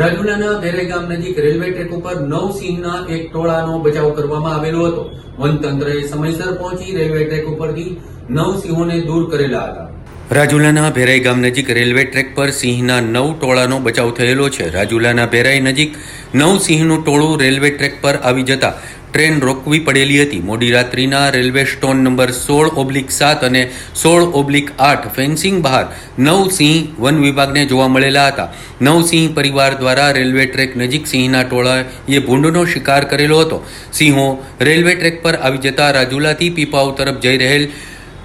રાજુલાના બેરાઈ ગામ નજીક railway track ઉપર નવ સિંહના એક ટોળાનો બચાવ કરવામાં આવેલો હતો. વનતંત્રએ સમયસર પહોંચી રેલવે ટ્રેક ઉપરથી નવ સિંહોને દૂર કરેલા હતા. રાજુલાના ભેરાઈ ગામ નજીક રેલવે ટ્રેક પર સિંહના નવ ટોળાનો બચાવ થયેલો છે. રાજુલાના ભેરાઈ નજીક નવ સિંહનું ટોળું રેલવે ટ્રેક પર આવી જતા ટ્રેન રોકવી પડેલી હતી. મોડી રાત્રિના રેલવે સ્ટોન નંબર સોળ ઓબ્લિક સાત અને સોળ ઓબ્લિક આઠ ફેન્સિંગ બહાર નવ સિંહ વન વિભાગને જોવા મળેલા હતા. નવ સિંહ પરિવાર દ્વારા રેલવે ટ્રેક નજીક સિંહના ટોળાએ ભૂંડનો શિકાર કરેલો હતો. સિંહો રેલવે ટ્રેક પર આવી જતા રાજુલાથી પીપાઉ તરફ જઈ રહેલ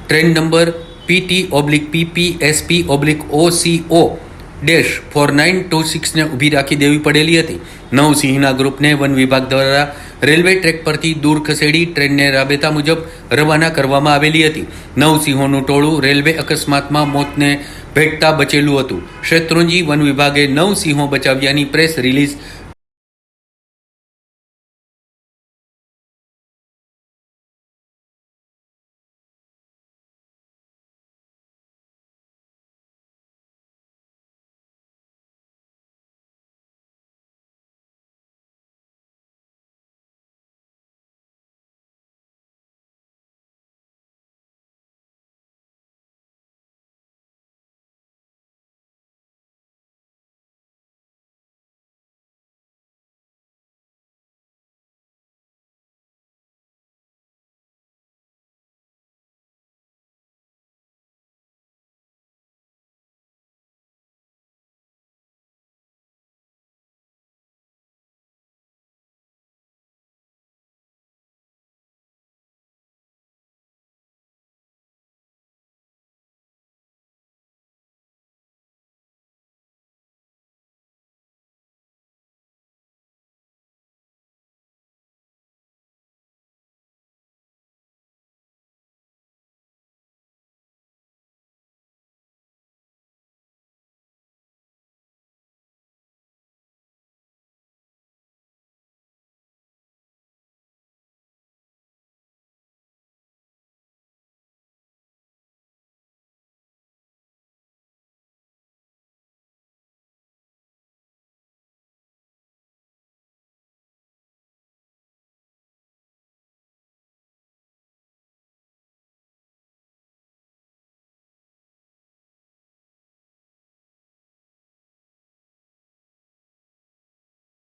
train number PT oblique PP SP oblique OCO dash four nine two સિક્સને ઊભી રાખી દેવી પડેલી હતી. નવ સિંહના ગ્રુપને વન વિભાગ દ્વારા રેલવે ટ્રેક પરથી દૂર ખસેડી ટ્રેનને રાબેતા મુજબ રવાના કરવામાં આવેલી હતી. નવ સિંહોનું ટોળું રેલવે અકસ્માતમાં મોતને ભેટતા બચેલું હતું. શેત્રુંજી વન વિભાગે નવ સિંહો બચાવ્યાની પ્રેસ રિલીઝ